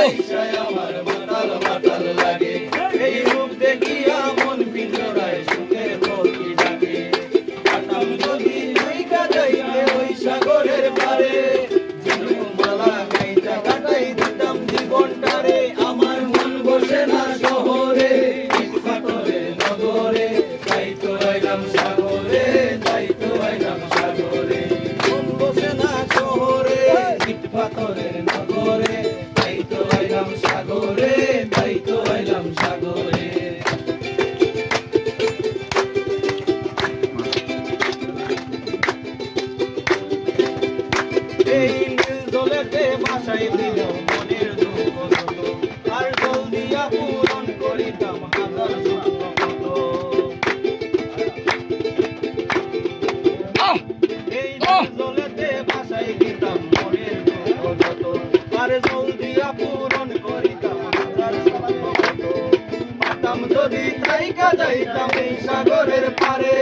Jai Jai ভাষায় দিল মনের দুঃখ আর জল দিয়া পূরণ করিতাম হাজার এই জলেতে ভাষায় দিতাম মনের দুঃখ যত আর পূরণ করিতাম হাজার পাতাম যদি তাই যাইতাম এই সাগরের পারে।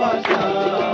ভাষা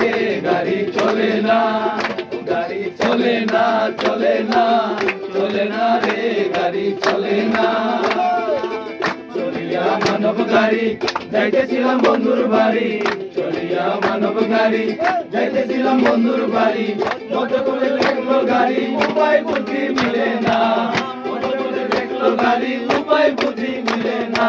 রে গাড়ি চলে না, গাড়ি চলে না চলে না চলে না রে, গাড়ি চলে না। চলিয়া মানব গাড়ি, যাইতেছিলাম বন্ধুর বাড়ি। চলিয়া মানব গাড়ি, যাইতেছিলাম বন্ধুর বাড়ি। মোটর করে দেখল গাড়ি, উপায় বুদ্ধি মিলে না। মোটর করে দেখল গাড়ি, উপায় বুদ্ধি মিলে না।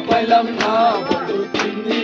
ఫలం నా పడుతుంది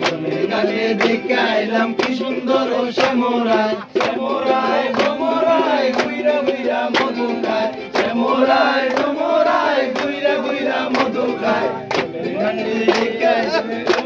জলের গালে দেখে আইলাম কি সুন্দর ও শ্যামরায়। শ্যামরায় গোমরায় গুইরা গুইরা মধু খায়। শ্যামরায় গোমরায় গুইরা গুইরা মধু খায়। গালে দেখে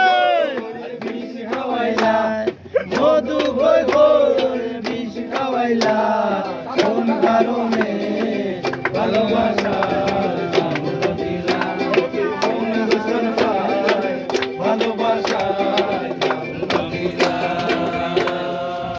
ভয় ভয় বিষ খাওয়াইলা কোন কারণে ভালোবাসা